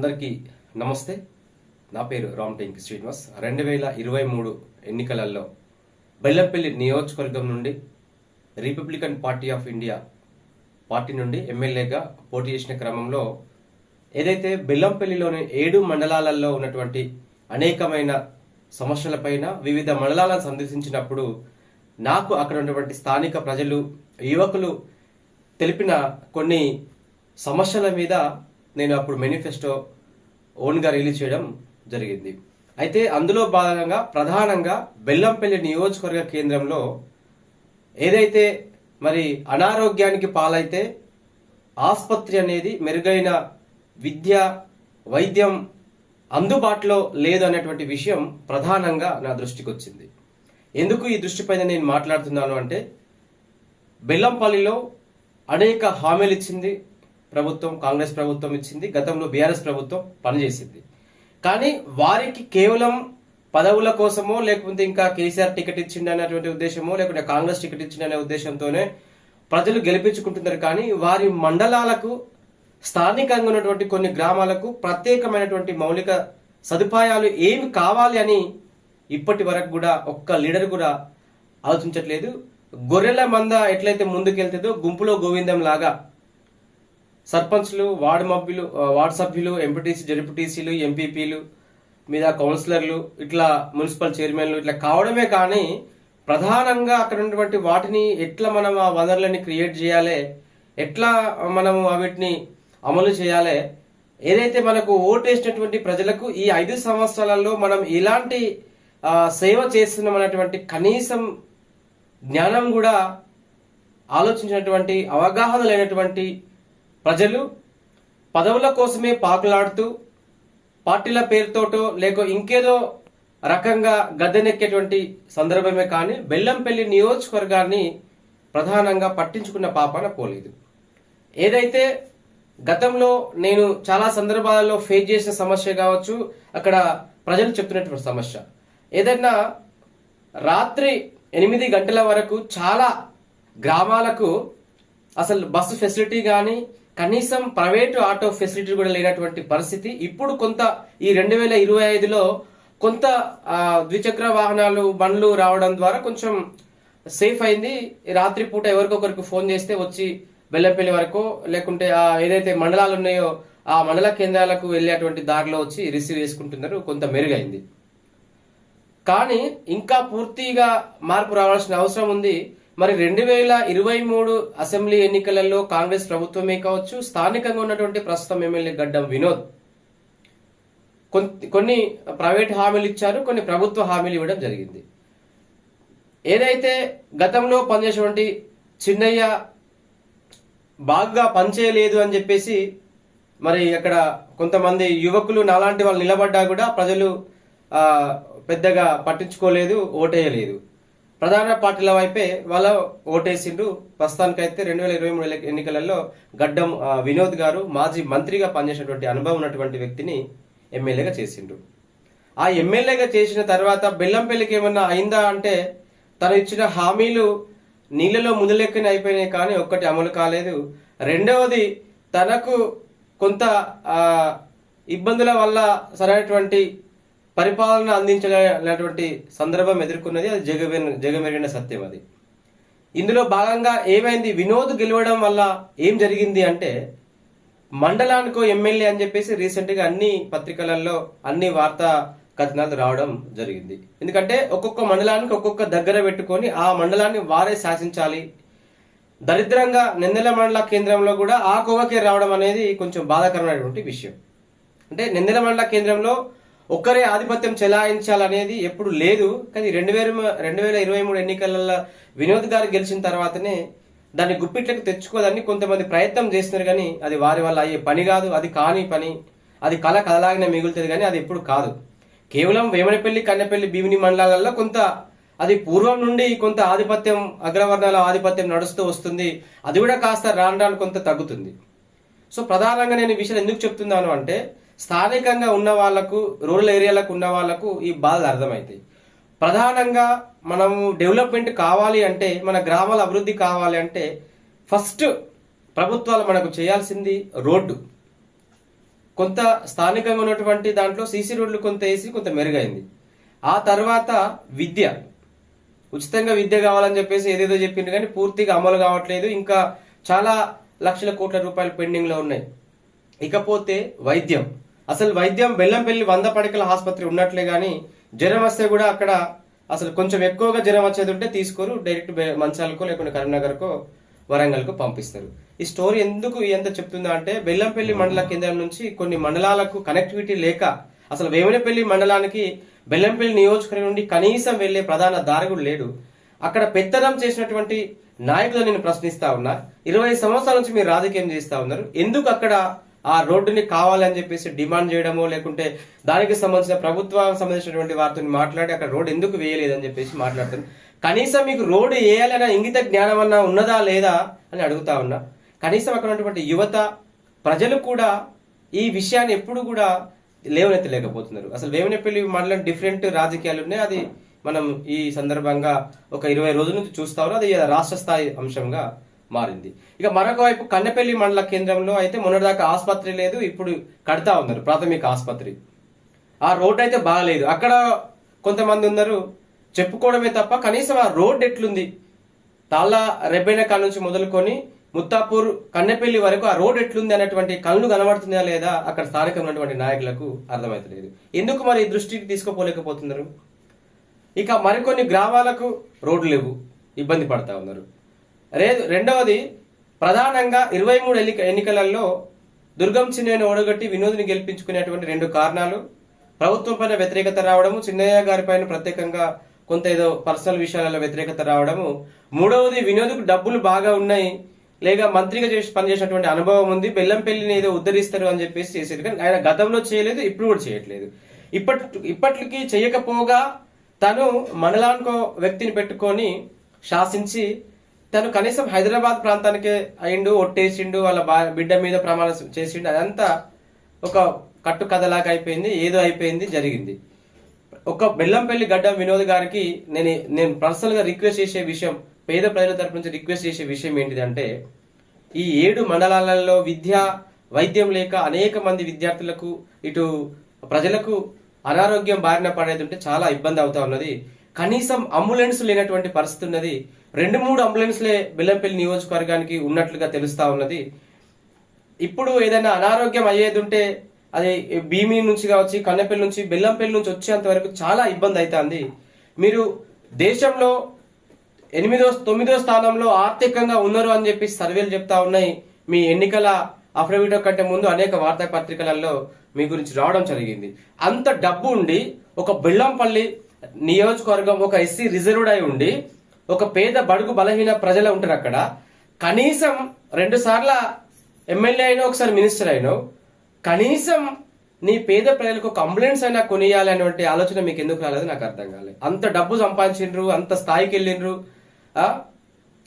అందరికీ నమస్తే. నా పేరు రామటెంకి శ్రీనివాస్. రెండు వేల ఇరవై మూడు ఎన్నికలలో బెల్లంపల్లి నియోజకవర్గం నుండి Republican party of India party నుండి ఎమ్మెల్యేగా పోటీ చేసిన క్రమంలో ఏదైతే బెల్లంపల్లిలోని ఏడు మండలాలలో ఉన్నటువంటి అనేకమైన సమస్యలపైన వివిధ మండలాలను సందర్శించినప్పుడు నాకు అక్కడ ఉన్నటువంటి స్థానిక ప్రజలు యువకులు తెలిపిన కొన్ని సమస్యల మీద నేను అప్పుడు మేనిఫెస్టో ఓన్గా రిలీజ్ చేయడం జరిగింది. అయితే అందులో భాగంగా ప్రధానంగా బెల్లంపల్లి నియోజకవర్గ కేంద్రంలో ఏదైతే మరి అనారోగ్యానికి పాలైతే ఆసుపత్రి అనేది మెరుగైన విద్య వైద్యం అందుబాటులో లేదు అనేటువంటి విషయం ప్రధానంగా నా దృష్టికి వచ్చింది ఎందుకు ఈ దృష్టిపైన నేను మాట్లాడుతున్నాను అంటే బెల్లంపల్లిలో అనేక హామీలు ఇచ్చింది ప్రభుత్వం కాంగ్రెస్ ప్రభుత్వం ఇచ్చింది గతంలో బీఆర్ఎస్ ప్రభుత్వం పనిచేసింది. కానీ వారికి కేవలం పదవుల కోసమో లేకపోతే ఇంకా కేసీఆర్ టికెట్ ఇచ్చిండు అనేటువంటి ఉద్దేశమో లేకుంటే కాంగ్రెస్ టికెట్ ఇచ్చింది అనే ఉద్దేశంతోనే ప్రజలు గెలిపించుకుంటున్నారు. కానీ వారి మండలాలకు స్థానికంగా ఉన్నటువంటి కొన్ని గ్రామాలకు ప్రత్యేకమైనటువంటి మౌలిక సదుపాయాలు ఏమి కావాలి అని ఇప్పటి వరకు కూడా ఒక్క లీడర్ కూడా ఆలోచించట్లేదు. గొర్రెల మంద ఎట్లయితే ముందుకెళ్తుందో గుంపులో గోవిందం లాగా సర్పంచ్లు వార్డు మభ్యులు వార్డు సభ్యులు ఎంపీటీసీ జడ్పీటీసీలు ఎంపీపీలు మీద కౌన్సిలర్లు ఇట్లా మున్సిపల్ చైర్మన్లు ఇట్లా కావడమే కానీ ప్రధానంగా అక్కడ ఉన్నటువంటి వాటిని ఎట్లా మనం ఆ వనరులని క్రియేట్ చేయాలి ఎట్లా మనం వాటిని అమలు చేయాలి ఏదైతే మనకు ఓటేసినటువంటి ప్రజలకు ఈ ఐదు సంవత్సరాలలో మనం ఎలాంటి సేవ చేస్తున్నాం అనేటువంటి కనీసం జ్ఞానం కూడా ఆలోచించినటువంటి అవగాహన లేనటువంటి ప్రజలు పదవుల కోసమే పాకులాడుతూ పార్టీల పేరుతోటో లేక ఇంకేదో రకంగా గద్దెనెక్కేటువంటి సందర్భమే కానీ బెల్లంపల్లి నియోజకవర్గాన్ని ప్రధానంగా పట్టించుకున్న పాపాన పోలేదు. ఏదైతే గతంలో నేను చాలా సందర్భాలలో ఫేస్ చేసిన సమస్య కావచ్చు అక్కడ ప్రజలు చెప్తున్నటువంటి సమస్య. ఏదైనా రాత్రి ఎనిమిది గంటల వరకు చాలా గ్రామాలకు అసలు బస్సు ఫెసిలిటీ కానీ కనీసం ప్రైవేటు ఆటో ఫెసిలిటీ కూడా లేనటువంటి పరిస్థితి. ఇప్పుడు కొంత ఈ రెండు వేల ఇరవై ఐదులో కొంత ద్విచక్ర వాహనాలు బండ్లు రావడం ద్వారా కొంచెం సేఫ్ అయింది. రాత్రిపూట ఎవరికొకరికి ఫోన్ చేస్తే వచ్చి బెల్లంపల్లి వరకు లేకుంటే ఆ ఏదైతే మండలాలు ఉన్నాయో ఆ మండల కేంద్రాలకు వెళ్ళేటువంటి దారిలో వచ్చి రిసీవ్ చేసుకుంటున్నారు. కొంత మెరుగైంది. కానీ ఇంకా పూర్తిగా మార్పు రావాల్సిన అవసరం ఉంది. మరి రెండు వేల ఇరవై మూడు అసెంబ్లీ ఎన్నికలలో కాంగ్రెస్ ప్రభుత్వమే కావచ్చు స్థానికంగా ఉన్నటువంటి ప్రస్తుతం ఎమ్మెల్యే గడ్డం వినోద్. కొన్ని ప్రైవేట్ హామీలు ఇచ్చారు కొన్ని ప్రభుత్వ హామీలు ఇవ్వడం జరిగింది. ఏదైతే గతంలో పనిచేసినటువంటి చిన్నయ్య బాగా పనిచేయలేదు అని చెప్పేసి మరి అక్కడ కొంతమంది యువకులు నాలాంటి వాళ్ళు నిలబడ్డా కూడా ప్రజలు పెద్దగా పట్టించుకోలేదు ఓటేయలేదు. ప్రధాన పార్టీల వైపే వాళ్ళ ఓటేసిండ్రు. ప్రస్తుతానికైతే రెండు వేల ఇరవై మూడు ఎన్నికలలో గడ్డం వినోద్ గారు మాజీ మంత్రిగా పనిచేసినటువంటి అనుభవం ఉన్నటువంటి వ్యక్తిని ఎమ్మెల్యేగా చేసిండ్రు. ఆ ఎమ్మెల్యేగా చేసిన తర్వాత బెల్లంపల్లికి ఏమన్నా అయిందా అంటే తను ఇచ్చిన హామీలు నీళ్ళలో ముదలెక్కని అయిపోయినాయి కానీ ఒక్కటి అమలు కాలేదు. రెండవది తనకు కొంత ఇబ్బందుల వల్ల సరైనటువంటి పరిపాలన అందించలేనటువంటి సందర్భం ఎదుర్కొన్నది అది జగమె జగమెరిగిన సత్యం అది. ఇందులో భాగంగా ఏమైంది? వినోద్ గెలవడం వల్ల ఏం జరిగింది అంటే మండలానికో ఎమ్మెల్యే అని చెప్పేసి రీసెంట్గా అన్ని పత్రికలలో అన్ని వార్తా కథనాలు రావడం జరిగింది. ఎందుకంటే ఒక్కొక్క మండలానికి ఒక్కొక్క దగ్గర పెట్టుకొని ఆ మండలాన్ని వారే శాసించాలి. దరిద్రంగా నిందెల మండల కేంద్రంలో కూడా ఆ కోవకే రావడం అనేది కొంచెం బాధాకరమైనటువంటి విషయం. అంటే నిందెల మండల కేంద్రంలో ఒక్కరే ఆధిపత్యం చెలాయించాలనేది ఎప్పుడు లేదు. కానీ రెండు వేల రెండు వేల ఇరవై మూడు ఎన్నికలలో వినోద్ గారు గెలిచిన తర్వాతనే దాన్ని గుప్పిట్లకు తెచ్చుకోదని కొంతమంది ప్రయత్నం చేస్తున్నారు. కానీ అది వారి వల్ల అయ్యే పని కాదు. అది కాని పని. అది కళ కలలాగానే మిగులుతుంది. కానీ అది ఎప్పుడు కాదు. కేవలం వేమనపల్లి కన్నెపల్లి భీమిని మండలాలలో కొంత అది పూర్వం నుండి కొంత ఆధిపత్యం అగ్రవర్ణాల ఆధిపత్యం నడుస్తూ వస్తుంది. అది కూడా కాస్త రాను రాను కొంత తగ్గుతుంది. సో ప్రధానంగా నేను ఈ విషయం ఎందుకు చెప్తున్నాను అంటే స్థానికంగా ఉన్న వాళ్ళకు రూరల్ ఏరియాలకు ఉన్న వాళ్ళకు ఈ బాధలు అర్థమవుతాయి ప్రధానంగా మనము డెవలప్మెంట్ కావాలి అంటే మన గ్రామాల అభివృద్ధి కావాలి అంటే ఫస్ట్ ప్రభుత్వాలు మనకు చేయాల్సింది రోడ్డు. కొంత స్థానికంగా ఉన్నటువంటి దాంట్లో సీసీ రోడ్లు కొంత వేసి కొంత మెరుగైంది. ఆ తర్వాత విద్య. ఉచితంగా విద్య కావాలని చెప్పేసి ఏదేదో చెప్పింది కానీ పూర్తిగా అమలు కావట్లేదు. ఇంకా చాలా లక్షల కోట్ల రూపాయలు పెండింగ్లో ఉన్నాయి. ఇకపోతే వైద్యం. అసలు వైద్యం బెల్లంపల్లి వంద పడకల ఆసుపత్రి ఉన్నట్లే కానీ జ్వరం వస్తే కూడా అక్కడ అసలు కొంచెం ఎక్కువగా జ్వరం వచ్చేది ఉంటే తీసుకోరు డైరెక్ట్ మంచాలకో లేకుంటే కరీంనగర్కో వరంగల్కు పంపిస్తారు. ఈ స్టోరీ ఎందుకు ఎంత చెప్తుందా అంటే బెల్లంపల్లి మండల కేంద్రం నుంచి కొన్ని మండలాలకు కనెక్టివిటీ లేక అసలు వేమనపల్లి మండలానికి బెల్లంపల్లి నియోజకవర్గం నుండి కనీసం వెళ్ళే ప్రధాన దారి కూడా లేడు. అక్కడ పెత్తనం చేసినటువంటి నాయకులను నేను ప్రశ్నిస్తా ఉన్నా. ఇరవై సంవత్సరాల నుంచి మీరు రాజకీయం చేస్తా ఉన్నారు. ఎందుకు అక్కడ ఆ రోడ్డుని కావాలని చెప్పేసి డిమాండ్ చేయడమో లేకుంటే దానికి సంబంధించిన ప్రభుత్వానికి సంబంధించినటువంటి వారితో మాట్లాడి అక్కడ రోడ్ ఎందుకు వేయలేదని చెప్పేసి మాట్లాడుతుంది. కనీసం మీకు రోడ్డు వేయాలన్న ఇంగిత జ్ఞానం అన్నా ఉన్నదా లేదా అని అడుగుతా ఉన్నా. కనీసం అక్కడ ఉన్నటువంటి యువత ప్రజలు కూడా ఈ విషయాన్ని ఎప్పుడు కూడా లేవనెత్తలేకపోతున్నారు. అసలు వేమనపల్లి మండలం డిఫరెంట్ రాజకీయాలు ఉన్నాయి. అది మనం ఈ సందర్భంగా ఒక ఇరవై రోజుల నుంచి చూస్తా అది రాష్ట్ర స్థాయి అంశంగా మారింది. ఇక మరొక వైపు కన్నెపల్లి మండల కేంద్రంలో అయితే మొన్నటిదాకా ఆసుపత్రి లేదు ఇప్పుడు కడతా ఉన్నారు ప్రాథమిక ఆసుపత్రి. ఆ రోడ్ అయితే బాగాలేదు అక్కడ కొంతమంది ఉన్నారు చెప్పుకోవడమే తప్ప కనీసం ఆ రోడ్ ఎట్లుంది? తాళ్ళ రెబ్బైన కాడ నుంచి మొదలుకొని ముత్తాపూర్ కన్నెపల్లి వరకు ఆ రోడ్ ఎట్లుంది అనేటువంటి కళ్ళు కనబడుతుందా లేదా అక్కడ స్థానికంగా ఉన్నటువంటి నాయకులకు అర్థమవుతలేదు ఎందుకు మరి ఈ దృష్టికి తీసుకోపోలేకపోతున్నారు? ఇక మరికొన్ని గ్రామాలకు రోడ్లు లేవు ఇబ్బంది పడతా ఉన్నారు. రే రెండవది ప్రధానంగా ఇరవై మూడు ఎన్నిక ఎన్నికలలో దుర్గం చిన్నయ్యను ఓడగొట్టి వినోద్ని గెలిపించుకునేటువంటి రెండు కారణాలు. ప్రభుత్వం పైన వ్యతిరేకత రావడము చిన్నయ్య గారి పైన ప్రత్యేకంగా కొంత ఏదో పర్సనల్ విషయాలలో వ్యతిరేకత రావడము. మూడవది వినోద్కు డబ్బులు బాగా ఉన్నాయి లేక మంత్రిగా చేసి పనిచేసినటువంటి అనుభవం ఉంది బెల్లంపల్లిని ఏదో ఉద్ధరిస్తారు అని చెప్పేసి చేసేది. కానీ ఆయన గతంలో చేయలేదు ఇప్పుడు కూడా చేయట్లేదు. ఇప్పటి ఇప్పటికి చేయకపోగా తను మనలాంకో వ్యక్తిని పెట్టుకొని శాసించి తను కనీసం హైదరాబాద్ ప్రాంతానికే అయిండు ఒట్టేసిండు వాళ్ళ బా- బిడ్డ మీద ప్రమాణం చేసిండు. అదంతా ఒక కట్టు కథలాగా అయిపోయింది ఏదో అయిపోయింది జరిగింది. ఒక బెల్లంపల్లి గడ్డ వినోద్ గారికి నేను నేను పర్సనల్గా రిక్వెస్ట్ చేసే విషయం పేద ప్రజల తరపు నుంచి రిక్వెస్ట్ చేసే విషయం ఏంటిదంటే ఈ ఏడు మండలాలలో విద్య వైద్యం లేక అనేక మంది విద్యార్థులకు ఇటు ప్రజలకు అనారోగ్యం బారిన పడేది ఉంటే చాలా ఇబ్బంది అవుతా ఉన్నది. కనీసం అంబులెన్స్ లేనటువంటి పరిస్థితి ఉన్నది. రెండు మూడు అంబులెన్స్లే బెల్లంపల్లి నియోజకవర్గానికి ఉన్నట్లుగా తెలుస్తా ఉన్నది. ఇప్పుడు ఏదైనా అనారోగ్యం అయ్యేది ఉంటే అది భీమి నుంచి కావచ్చు కన్నెపల్లి నుంచి బెల్లంపల్లి నుంచి వచ్చేంత వరకు చాలా ఇబ్బంది అవుతుంది మీరు దేశంలో ఎనిమిదో తొమ్మిదో స్థానంలో ఆర్థికంగా ఉన్నారు అని చెప్పి సర్వేలు చెప్తా ఉన్నాయి. మీ ఎన్నికల అఫిడవిట్ కంటే ముందు అనేక వార్తా పత్రికలలో మీ గురించి రావడం జరిగింది. అంత డబ్బు ఉండి ఒక బెల్లంపల్లి నియోజకవర్గం ఒక ఎస్సీ రిజర్వ్డ్ అయి ఉండి ఒక పేద బడుగు బలహీన ప్రజలు ఉంటారు అక్కడ. కనీసం రెండు సార్ల ఎమ్మెల్యే అయినా ఒకసారి మినిస్టర్ అయినా కనీసం నీ పేద ప్రజలకు ఒక అంబులెన్స్ అయినా కొనియాలి అనేటువంటి ఆలోచన మీకు ఎందుకు రాలేదు? నాకు అర్థం కాలేదు. అంత డబ్బు సంపాదించిండ్రు అంత స్థాయికి వెళ్ళిండ్రు.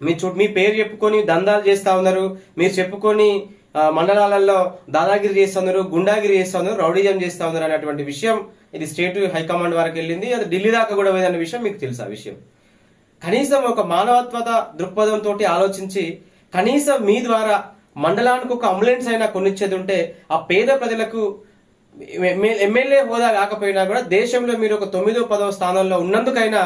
మీ చూ మీ పేరు చెప్పుకొని దందాలు చేస్తా ఉన్నారు. మీరు చెప్పుకొని మండలాలలో దాదాగిరి చేస్తున్నారు గుండాగిరి చేస్తా ఉన్నారు రౌడీజం చేస్తా ఉన్నారు అనేటువంటి విషయం ఇది స్టేట్ హైకమాండ్ వరకు వెళ్ళింది. అది ఢిల్లీ దాకా కూడా పోయిందనే విషయం మీకు తెలుసు ఆ విషయం. కనీసం ఒక మానవత్వత దృక్పథంతో ఆలోచించి కనీసం మీ ద్వారా మండలానికి ఒక అంబులెన్స్ అయినా కొనిచ్చేది ఉంటే ఆ పేద ప్రజలకు ఎమ్మెల్యే హోదా కాకపోయినా కూడా దేశంలో మీరు ఒక తొమ్మిదో పదో స్థానంలో ఉన్నందుకైనా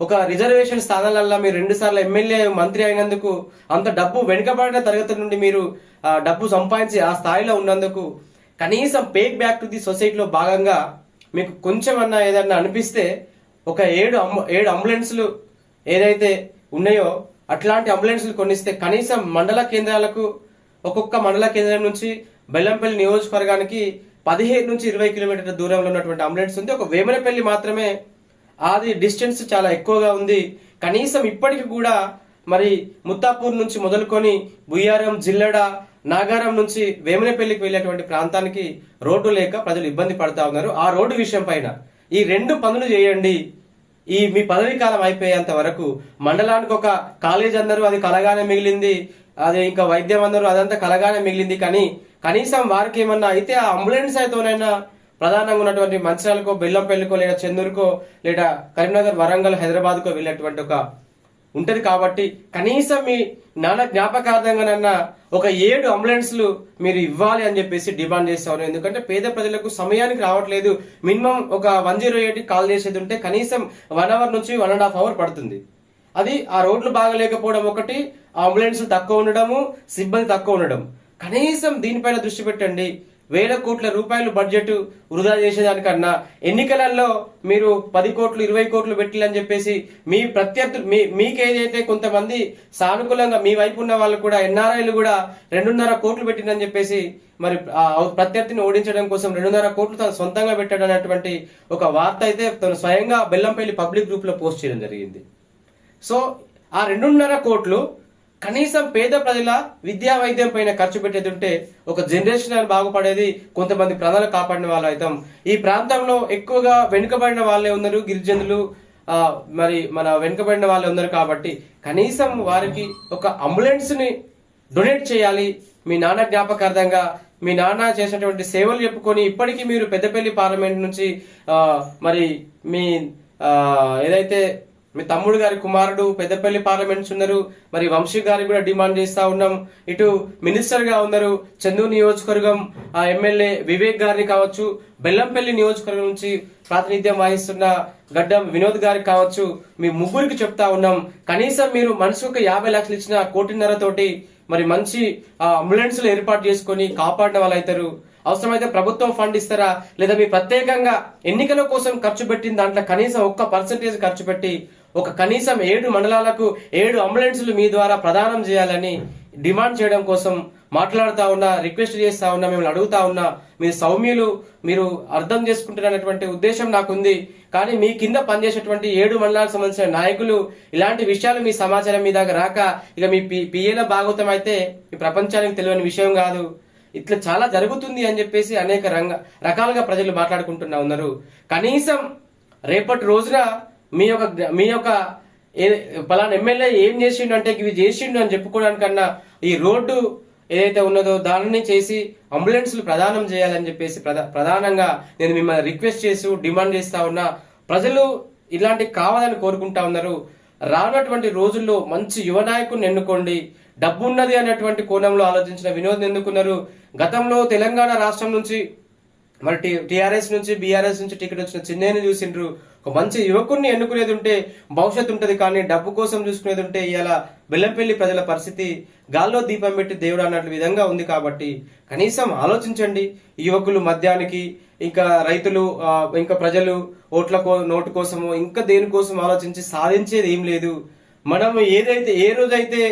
ఒక రిజర్వేషన్ స్థానాలలో మీరు రెండు సార్లు ఎమ్మెల్యే మంత్రి అయినందుకు అంత డబ్బు వెనుకబడిన తరగతి నుండి మీరు డబ్బు సంపాదించి ఆ స్థాయిలో ఉన్నందుకు కనీసం పేక్ బ్యాక్ టు ది సొసైటీలో భాగంగా మీకు కొంచెం అన్నా ఏదన్నా అనిపిస్తే ఒక ఏడు అంబు- ఏడు అంబులెన్స్లు ఏదైతే ఉన్నాయో అట్లాంటి అంబులెన్స్లు కొనిస్తే కనీసం మండల కేంద్రాలకు ఒక్కొక్క మండల కేంద్రం నుంచి బెల్లంపల్లి నియోజకవర్గానికి పదిహేను నుంచి ఇరవై కిలోమీటర్ల దూరంలో ఉన్నటువంటి అంబులెన్స్ ఉంది. ఒక వేమనపల్లి మాత్రమే అది డిస్టెన్స్ చాలా ఎక్కువగా ఉంది. కనీసం ఇప్పటికి కూడా మరి ముత్తాపూర్ నుంచి మొదలుకొని బుయ్యారం జిల్లడ నాగారం నుంచి వేమనపల్లికి వెళ్ళేటువంటి ప్రాంతానికి రోడ్డు లేక ప్రజలు ఇబ్బంది పడతా ఉన్నారు. ఆ రోడ్డు విషయం పైన ఈ రెండు పనులు చేయండి. ఈ మీ పదవీ కాలం అయిపోయేంత వరకు మండలానికి ఒక కాలేజ్ అందరూ అది కలగానే మిగిలింది అది ఇంకా వైద్యం అందరూ అదంతా కలగానే మిగిలింది. కానీ కనీసం వారికి ఏమన్నా అయితే ఆ అంబులెన్స్ అయితేనైనా ప్రధానంగా ఉన్నటువంటి మంచిర్యాలకో బెల్లంపల్లికో లేదా చెందూరుకో లేదా కరీంనగర్ వరంగల్ హైదరాబాద్కో వెళ్ళేటువంటి ఒక ఉంటది కాబట్టి కనీసం మీ నాన్న జ్ఞాపకార్థంగానన్నా ఒక ఏడు అంబులెన్స్లు మీరు ఇవ్వాలి అని చెప్పేసి డిమాండ్ చేస్తాను ఎందుకంటే పేద ప్రజలకు సమయానికి రావట్లేదు. మినిమం ఒక వన్ జీరో ఎయిట్ కాల్ చేసేది ఉంటే కనీసం వన్ అవర్ నుంచి వన్ అండ్ హాఫ్ అవర్ పడుతుంది. అది ఆ రోడ్లు బాగలేకపోవడం ఒకటి అంబులెన్స్ తక్కువ ఉండడము సిబ్బంది తక్కువ ఉండడం. కనీసం దీనిపైన దృష్టి పెట్టండి. వేల కోట్ల రూపాయలు బడ్జెట్ వృధా చేసేదానికన్నా ఎన్నికలలో మీరు పది కోట్లు ఇరవై కోట్లు పెట్టాలని చెప్పేసి మీ ప్రత్యర్థులు మీ మీకేదైతే కొంతమంది సానుకూలంగా మీ వైపు ఉన్న వాళ్ళు కూడా ఎన్ఆర్ఐలు కూడా రెండున్నర కోట్లు పెట్టిందని చెప్పేసి మరి ఆ ప్రత్యర్థిని ఓడించడం కోసం రెండున్నర కోట్లు తను సొంతంగా పెట్టాడు అనేటువంటి ఒక వార్త అయితే తను స్వయంగా బెల్లంపల్లి పబ్లిక్ గ్రూప్లో పోస్ట్ చేయడం జరిగింది. సో ఆ రెండున్నర కోట్లు కనీసం పేద ప్రజల విద్యా వైద్యం పైన ఖర్చు పెట్టేది ఉంటే ఒక జనరేషన్ అని బాగుపడేది కొంతమంది ప్రజలు కాపాడిన వాళ్ళు అవుతాం. ఈ ప్రాంతంలో ఎక్కువగా వెనుకబడిన వాళ్ళే ఉన్నారు గిరిజనులు. మరి మన వెనుకబడిన వాళ్ళే ఉన్నారు కాబట్టి కనీసం వారికి ఒక అంబులెన్స్ని డొనేట్ చేయాలి. మీ నాన్న జ్ఞాపకార్థంగా మీ నాన్న చేసినటువంటి సేవలు చెప్పుకొని ఇప్పటికీ మీరు పెద్దపల్లి పార్లమెంట్ నుంచి మరి మీ ఏదైతే మీ తమ్ముడు గారి కుమారుడు పెద్దపల్లి పార్లమెంట్స్ ఉన్నారు మరి వంశీ గారికి కూడా డిమాండ్ చేస్తా ఉన్నాం. ఇటు మినిస్టర్గా ఉన్నారు చందూరు నియోజకవర్గం ఆ ఎమ్మెల్యే వివేక్ గారిని కావచ్చు బెల్లంపల్లి నియోజకవర్గం నుంచి ప్రాతినిధ్యం వహిస్తున్న గడ్డం వినోద్ గారికి కావచ్చు మీ ముగ్గురికి చెప్తా ఉన్నాం. కనీసం మీరు మనసుకు యాభై లక్షలు ఇచ్చిన కోటిన్నర తోటి మరి మంచి అంబులెన్స్లు ఏర్పాటు చేసుకొని కాపాడిన వాళ్ళు అవుతారు అవసరమైతే ప్రభుత్వం ఫండ్ ఇస్తారా? లేదా మీ ప్రత్యేకంగా ఎన్నికల కోసం ఖర్చు పెట్టిన దాంట్లో కనీసం ఒక్క పర్సెంటేజ్ ఖర్చు పెట్టి ఒక కనీసం ఏడు మండలాలకు ఏడు అంబులెన్సులు మీ ద్వారా ప్రదానం చేయాలని డిమాండ్ చేయడం కోసం మాట్లాడుతా ఉన్నా రిక్వెస్ట్ చేస్తా ఉన్నా మిమ్మల్ని అడుగుతా ఉన్నా మీరు సౌమ్యులు మీరు అర్థం చేసుకుంటున్నటువంటి ఉద్దేశం నాకుంది. కానీ మీ కింద పనిచేసేటువంటి ఏడు మండలాలకు సంబంధించిన నాయకులు ఇలాంటి విషయాలు మీ సమాచారం మీ దాకా రాక ఇక మీ పి పిఏల భాగవతం అయితే ఈ ప్రపంచానికి తెలియని విషయం కాదు. ఇట్లా చాలా జరుగుతుంది అని చెప్పేసి అనేక రంగ రకాలుగా ప్రజలు మాట్లాడుకుంటున్నా ఉన్నారు. కనీసం రేపటి రోజున మీ యొక్క మీ యొక్క పలానా ఎమ్మెల్యే ఏం చేసిండు అంటే ఇవి చేసిండు అని చెప్పుకోవడానికన్నా ఈ రోడ్డు ఏదైతే ఉన్నదో దానిని చేసి అంబులెన్స్లు ప్రదానం చేయాలని చెప్పేసి ప్రధానంగా నేను మిమ్మల్ని రిక్వెస్ట్ చేస్తూ డిమాండ్ చేస్తా ఉన్నా ప్రజలు ఇలాంటి కావాలని కోరుకుంటా ఉన్నారు. రానటువంటి రోజుల్లో మంచి యువ నాయకుడిని ఎన్నుకోండి. డబ్బు ఉన్నది అనేటువంటి కోణంలో ఆలోచించిన వినోద్ ఎందుకున్నారు? గతంలో తెలంగాణ రాష్ట్రం నుంచి మరి టిఆర్ఎస్ నుంచి బీఆర్ఎస్ నుంచి టికెట్ వచ్చిన చిన్నయ్యను చూసిండ్రు. ఒక మంచి యువకుడిని ఎన్నుకునేది ఉంటే భవిష్యత్తు ఉంటుంది కానీ డబ్బు కోసం చూసుకునేది ఉంటే ఇవాళ బెల్లంపల్లి ప్రజల పరిస్థితి గాల్లో దీపం పెట్టి దేవుడు అన్నట్లు విధంగా ఉంది కాబట్టి కనీసం ఆలోచించండి. యువకులు మద్యానికి ఇంకా రైతులు ఇంకా ప్రజలు ఓట్ల కో నోటు కోసము ఇంకా దేనికోసం ఆలోచించి సాధించేది ఏం లేదు. మనం ఏదైతే ఏ రోజైతే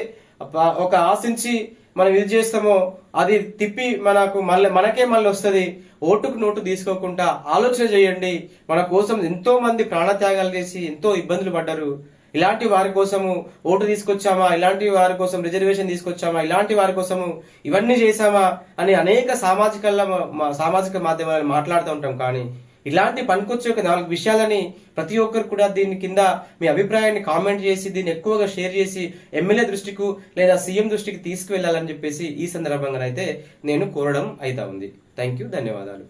ఒక ఆశించి మనం ఇది చేస్తామో అది తిప్పి మనకు మళ్ళీ మనకే మళ్ళీ వస్తుంది. ఓటుకు నోటు తీసుకోకుండా ఆలోచన చేయండి. మన కోసం ఎంతో మంది ప్రాణత్యాగాలు చేసి ఎంతో ఇబ్బందులు పడ్డారు. ఇలాంటి వారి కోసము ఓటు తీసుకొచ్చామా? ఇలాంటి వారి కోసం రిజర్వేషన్ తీసుకొచ్చామా? ఇలాంటి వారి కోసము ఇవన్నీ చేశామా? అని అనేక సామాజిక సామాజిక మాధ్యమాలు మాట్లాడుతూ ఉంటాం. కానీ ఇలాంటి పనికొచ్చే ఒక నాలుగు విషయాలని ప్రతి ఒక్కరు కూడా దీని కింద మీ అభిప్రాయాన్ని కామెంట్ చేసి దీన్ని ఎక్కువగా షేర్ చేసి ఎమ్మెల్యే దృష్టికి లేదా సీఎం దృష్టికి తీసుకువెళ్ళాలని చెప్పేసి ఈ సందర్భంగా అయితే నేను కోరడం అయితా ఉంది. థ్యాంక్ యూ ధన్యవాదాలు.